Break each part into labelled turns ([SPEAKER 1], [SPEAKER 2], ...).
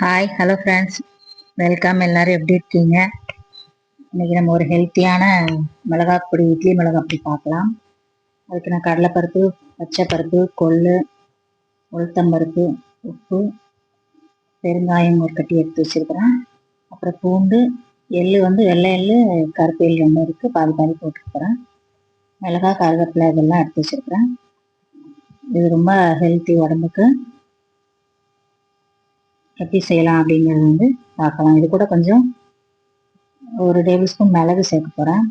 [SPEAKER 1] Hi hello friends welcome எல்லாரும் எப்படி இருக்கீங்க? இன்னைக்கு நம்ம ஒரு ஹெல்த்தியான மிளகா பொடி இட்லி மிளகா பொடி பார்க்கலாம். அதுக்கு நான் கடலைப்பருப்பு பச்சை பருப்பு கொள்ளு உளுத்தம்பருப்பு உப்பு பெருங்காயம் ஒரு கட்டி எடுத்து வச்சிருக்கிறேன். அப்புறம் பூண்டு எள்ளு வந்து வெள்ளை எள்ளு கருப்பு எள் ஒன்று இருக்குது பாதி பாதி போட்டுருக்குறேன் மிளகாய் கருவேப்பிலை இதெல்லாம் எடுத்து வச்சிருக்கிறேன். இது ரொம்ப ஹெல்த்தி உடம்புக்கு. எப்படி செய்யலாம் அப்படிங்கிறது வந்து பார்க்கலாம். இது கூட கொஞ்சம் ஒரு டேபிள் ஸ்பூன் மிளகு சேர்க்க போகிறேன்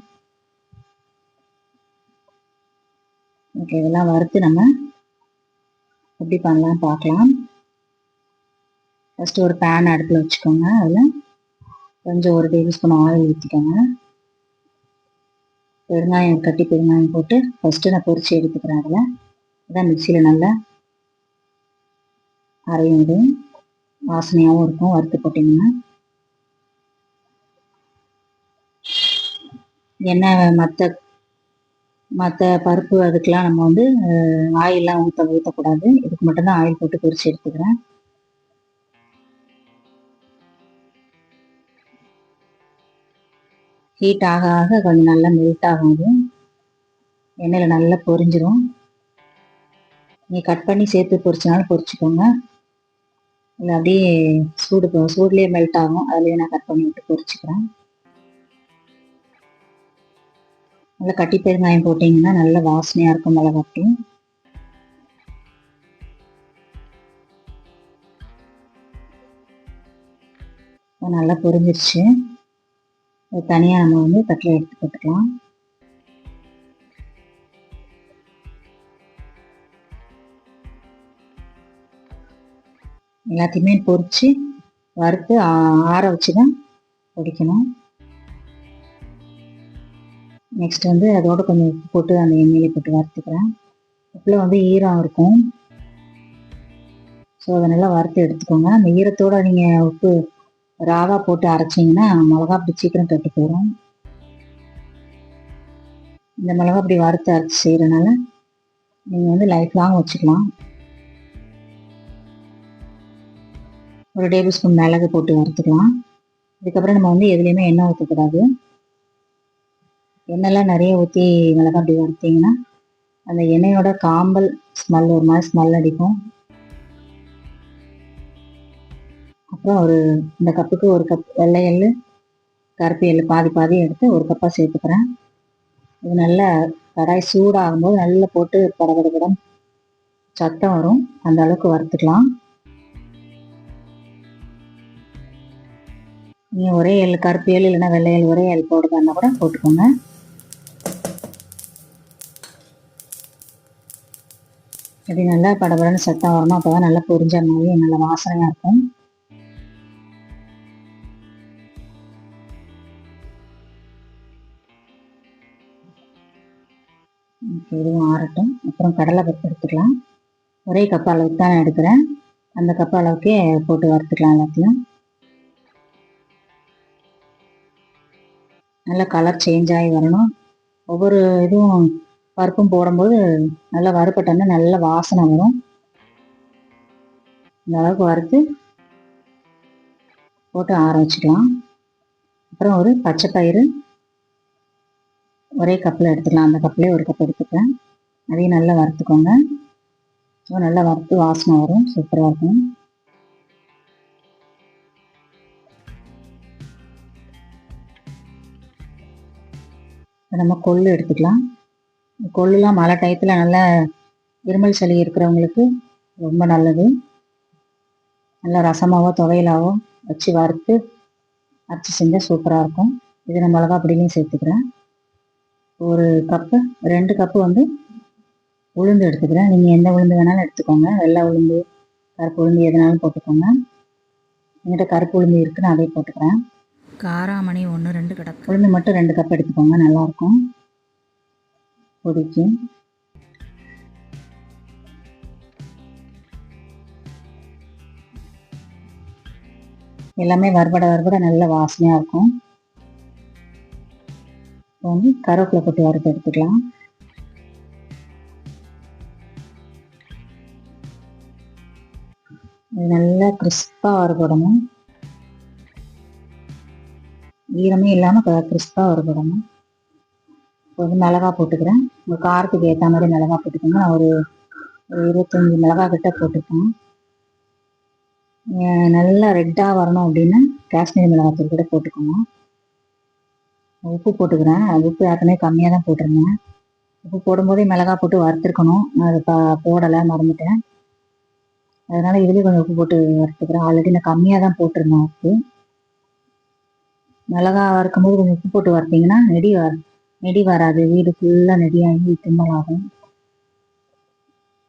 [SPEAKER 1] ஓகே இதெல்லாம் வறுத்து நம்ம எப்படி பண்ணலாம் பார்க்கலாம். ஃபஸ்ட்டு ஒரு பேன் அடுப்பில் வச்சுக்கோங்க. அதில் கொஞ்சம் ஒரு டேபிள் ஸ்பூன் ஆயில் ஊற்றிக்கோங்க பெருங்காயம் கட்டி பெருங்காயம் போட்டு ஃபஸ்ட்டு நான் பொரிச்சு எடுத்துக்கிறேன் அதில். அதான் மிக்சியில் நல்லா அரையும் இது. வாசனையாகவும் இருக்கும் வறுத்து போட்டிங்கன்னா. எண்ணெய் மற்ற மற்ற பருப்பு அதுக்கெலாம் நம்ம வந்து ஆயிலெலாம் ஊற்ற ஊற்றக்கூடாது இதுக்கு மட்டும்தான் ஆயில் போட்டு பொரிச்சு எடுத்துக்கிறேன். ஹீட் ஆக ஆக கொஞ்சம் நல்லா மெல்ட் ஆகும் அது. எண்ணெயில் நல்லா பொரிஞ்சிரும். நீங்கள் கட் பண்ணி சேர்த்து பொரிச்சனாலும் பொரிச்சுக்கோங்க. இல்லை அப்படியே சூடு சூடுலேயே மெல்ட் ஆகும். அதுலேயே நான் கட் பண்ணி விட்டு பொரிச்சுக்கிறேன். நல்லா கட்டி பெருங்காயம் போட்டிங்கன்னா நல்ல வாசனையாக இருக்கும் மிளகாட்டி நல்லா பொரிஞ்சிருச்சு. தனியாக நம்ம வந்து தட்டில் எடுத்து போட்டுக்கலாம். எல்லாத்தையுமே பொறிச்சு வறுத்து ஆற வச்சு தான் பொடிக்கணும். நெக்ஸ்ட் வந்து அதோட கொஞ்சம் உப்பு போட்டு அந்த எண்ணெயில போட்டு வறுத்துக்கிறேன். உப்புல வந்து ஈரம் இருக்கும். ஸோ அதை நல்லா வறுத்து எடுத்துக்கோங்க. அந்த ஈரத்தோட நீங்கள் உப்பு ராவா போட்டு அரைச்சிங்கன்னா மிளகா அப்படி சீக்கிரம் கட்டு போயிடும் இந்த மிளகா அப்படி வறுத்து அரைச்சி செய்கிறனால நீங்கள் வந்து லைஃப் லாங் வச்சுக்கலாம். ஒரு டேபிள் ஸ்பூன் மிளகு போட்டு வறுத்துக்கலாம். இதுக்கப்புறம் நம்ம வந்து எதுலேயுமே எண்ணெய் ஊற்றக்கூடாது எண்ணெய்லாம் நிறைய ஊற்றி மிளகா அப்படி வறுத்தீங்கன்னா அந்த எண்ணெயோட காம்பல் ஸ்மெல் ஒரு மாதிரி ஸ்மெல் அடிக்கும். அப்புறம் ஒரு இந்த கப்புக்கு ஒரு கப் வெள்ளை எள்ளு கருப்பு எள்ளு பாதி பாதி எடுத்து ஒரு கப்பாக சேர்த்துக்கிறேன். இது நல்லா கடாய் சூடாகும்போது நல்லா போட்டு படபடப்படம் சத்தம் வரும். அந்த அளவுக்கு வறுத்துக்கலாம். நீங்கள் ஒரே எல் கருப்பியல் இல்லைன்னா வெள்ளையல் ஒரே எல் போடுதான்னா கூட போட்டுக்கோங்க. இப்படி நல்லா படபடன்னு சத்தம் வரணும் அப்போ தான் நல்லா பொரிஞ்ச மாதிரி நல்ல வாசனையாக இருக்கும். இதுவும் ஆறட்டும். அப்புறம் கடலை பருப்பு எடுத்துக்கலாம். ஒரே கப் அளவுக்கு தான் எடுக்கிறேன். அந்த கப் அளவுக்கே போட்டு வறுத்துக்கலாம் எல்லாத்தையும். நல்லா கலர் சேஞ்ச் ஆகி வரணும். ஒவ்வொரு இதுவும் பருப்பும் போடும்போது நல்லா வறுப்பட்டோன்னா நல்ல வாசனை வரும். இந்த அளவுக்கு வறுத்து போட்டு ஆற வச்சுக்கலாம் அப்புறம் ஒரு பச்சை பயிறு ஒரே கப்பில் எடுத்துக்கலாம். அந்த கப்பிலே ஒரு கப் எடுத்துக்கிறேன் அதையும் நல்லா வறுத்துக்கோங்க. நல்லா வறுத்து வாசனை வரும். சூப்பராக இருக்கும். நம்ம கொள்ளு எடுத்துக்கலாம். கொள்ளுலாம் மழை டயத்தில் நல்லா இருமல் சளி இருக்கிறவங்களுக்கு ரொம்ப நல்லது. நல்லா ரசமாவோ துவையலாவோ வச்சு வறுத்து அரைச்சி செஞ்சால் சூப்பராக இருக்கும். இது நான் மிளகா பொடியிலையும் சேர்த்துக்கிறேன். ஒரு கப்பு ரெண்டு கப்பு வந்து உளுந்து எடுத்துக்கிறேன். நீங்கள் எந்த உளுந்து வேணாலும் எடுத்துக்கோங்க. வெள்ளை உளுந்து கருப்பு உளுந்து எதுனாலும் போட்டுக்கோங்க. என்கிட்ட கருப்பு உளுந்து இருக்குன்னு அதே போட்டுக்கிறேன்.
[SPEAKER 2] காராமணி ஒன்று ரெண்டு கிடக்கு.
[SPEAKER 1] உளுந்து மட்டும் ரெண்டு கப் எடுத்துக்கோங்க நல்லாயிருக்கும். பொடிச்சு எல்லாமே வறுபட வறுபட நல்ல வாசனையாக இருக்கும். இப்போ வந்து கருவேப்பிலை கொட்டி வறுத்து எடுத்துக்கலாம். இது நல்லா கிறிஸ்பாக வறுபடணும். ஈரமே இல்லாமல் கிறிஸ்பாக வறுபடணும் இப்போ வந்து மிளகா போட்டுக்கிறேன். உங்கள் காரத்துக்கு ஏற்ற மாதிரி மிளகா போட்டுக்கோங்க. நான் ஒரு ஒரு இருபத்தஞ்சி மிளகா கிட்ட போட்டுப்பேன் நல்லா ரெட்டாக வரணும் அப்படின்னா காஷ்மீரி மிளகாத்தூள் கூட போட்டுக்கோங்க. உப்பு போட்டுக்கிறேன். அது உப்பு ஏற்கனவே கம்மியாக தான் போட்டிருந்தேன். உப்பு போடும்போதே மிளகா போட்டு வறுத்துருக்கணும். நான் அது போடலை மறந்துட்டேன். அதனால இதுலேயும் கொஞ்சம் உப்பு போட்டு வறுத்துக்கிறேன். ஆல்ரெடி நான் கம்மியாக தான் போட்டிருந்தேன் உப்பு. மிளகா வறுக்கும்போது கொஞ்சம் உப்பு போட்டு வறுத்தீங்கன்னா நெடி வர நெடி வராது. வீடு ஃபுல்லாக நெடியாகி திம்மலாகும்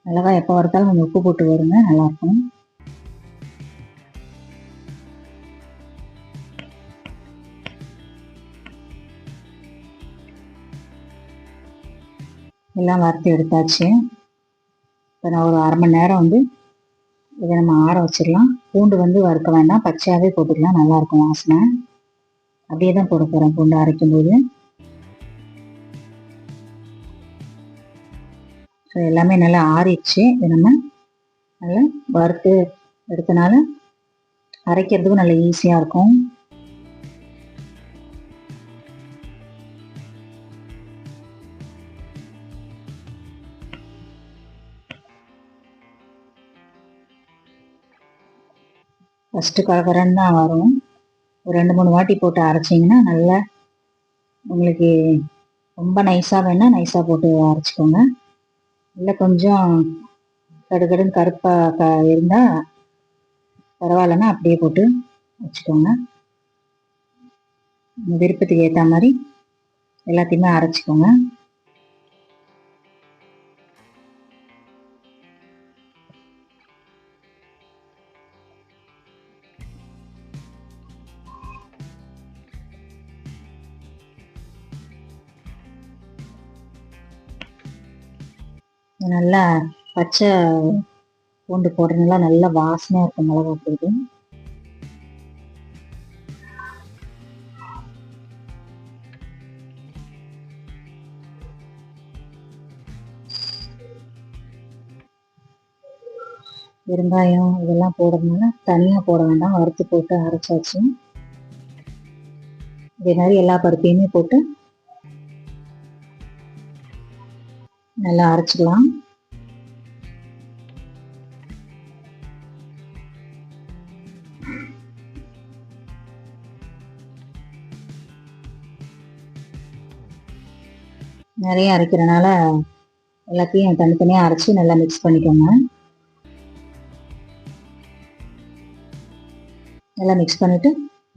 [SPEAKER 1] மிளகா எப்போ வறுத்தாலும் கொஞ்சம் உப்பு போட்டு வருங்க. நல்லாயிருக்கும். எல்லாம் வறுத்து எடுத்தாச்சு. இப்போ நான் ஒரு அரை மணி நேரம் வந்து இதை நம்ம ஆற வச்சிடலாம். பூண்டு வந்து வறுக்க வேண்டாம். பச்சையாகவே போட்டுக்கலாம். நல்லாயிருக்கும் வாசனை. அப்படியே தான் போட போகிறேன் பூண்டு அரைக்கும் போது ஸோ எல்லாமே நல்லா ஆறிடுச்சு. இதை நம்ம நல்லா வறுத்து எடுத்தனால அரைக்கிறதுக்கும் நல்லா ஈஸியாக இருக்கும். ஃபஸ்ட்டு கரகரன்னு தான் வரும். ஒரு ரெண்டு மூணு வாட்டி போட்டு அரைச்சிங்கன்னா நல்லா உங்களுக்கு ரொம்ப நைஸாக வேணால் நைஸாக போட்டு அரைச்சிக்கோங்க. இல்லை கொஞ்சம் கடுகடுன்னு கருப்பாக க இருந்தால் பரவாயில்லன்னா அப்படியே போட்டு வச்சுக்கோங்க. விருப்பத்துக்கு ஏற்ற மாதிரி எல்லாத்தையுமே அரைச்சிக்கோங்க. நல்லா பச்சை பூண்டு போடுறதுனால நல்லா வாசனையாக இருக்கும் மிளகா போடுது வெங்காயம் இதெல்லாம் போடுறதுனால தனியாக போட வேண்டாம். வறுத்து போட்டு அரைச்சாச்சு. இதே மாதிரி எல்லா பருப்பையுமே போட்டு நல்லா அரைச்சிக்கலாம். நிறைய அரைக்கிறனால எல்லாத்தையும் தனித்தனியாக அரைச்சி நல்லா மிக்ஸ் பண்ணிக்கோங்க. நல்லா மிக்ஸ் பண்ணிவிட்டு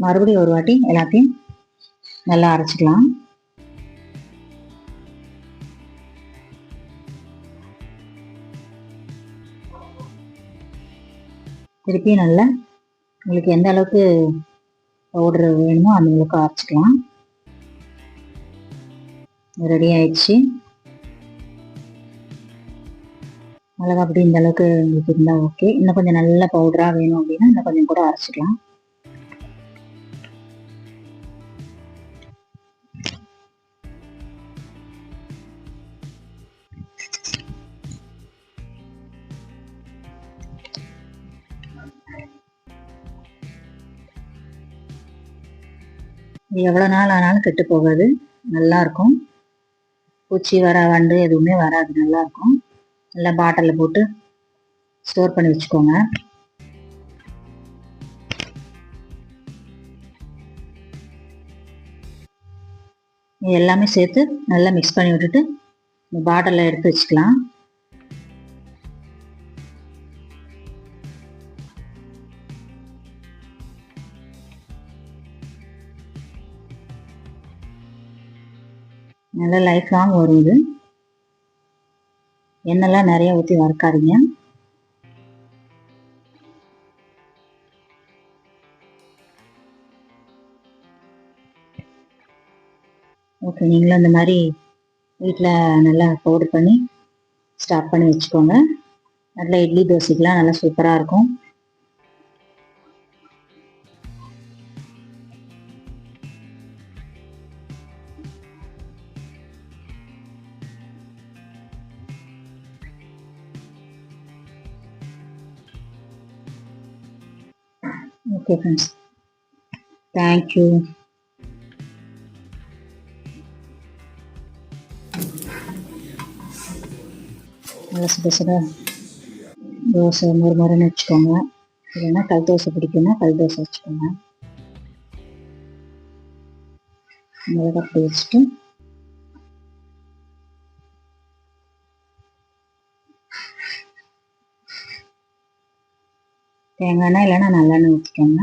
[SPEAKER 1] மறுபடியும் ஒரு வாட்டி எல்லாத்தையும் நல்லா அரைச்சிக்கலாம். திருப்பியும் நல்லா உங்களுக்கு எந்த அளவுக்கு பவுடர் வேணுமோ அந்த அளவுக்கு அரைச்சிக்கலாம். ரெடி ஆயிடுச்சு. மிளகா அப்படி இந்த அளவுக்கு உங்களுக்கு இருந்தால் ஓகே இன்னும் கொஞ்சம் நல்ல பவுடராக வேணும் அப்படின்னா இன்னும் கொஞ்சம் கூட அரைச்சிக்கலாம். இது எவ்வளோ நாள் ஆனாலும் கெட்டு போகாது. நல்லாயிருக்கும் பூச்சி வர வண்டு எதுவுமே வராது. நல்லாயிருக்கும் நல்லா பாட்டிலில் போட்டு ஸ்டோர் பண்ணி வச்சுக்கோங்க. இது எல்லாமே சேர்த்து நல்லா மிக்ஸ் பண்ணி விட்டுட்டு இந்த பாட்டிலில் எடுத்து வச்சுக்கலாம். நல்லா லைஃப் லாங் வரும் இது. எண்ணெய்லாம் நிறைய ஊற்றி வறுக்காதீங்க. ஓகே நீங்களும் இந்த மாதிரி வீட்டில் நல்லா பவுடர் பண்ணி ஸ்டாப் பண்ணி வச்சுக்கோங்க. நல்லா இட்லி தோசைக்கெலாம் நல்லா சூப்பராக இருக்கும். ஓகே ஃப்ரெண்ட்ஸ் தேங்க்யூ நல்லா சுட சுட தோசை மறு மறுன்னு வச்சுக்கோங்க. இல்லைன்னா கல் தோசை பிடிக்குன்னா கல் தோசை வச்சுக்கோங்க. மிளகா வச்சுட்டு தேங்காய் எண்ணெய் இல்லைன்னா நல்லெண்ணெய் ஊற்றிக்கோங்க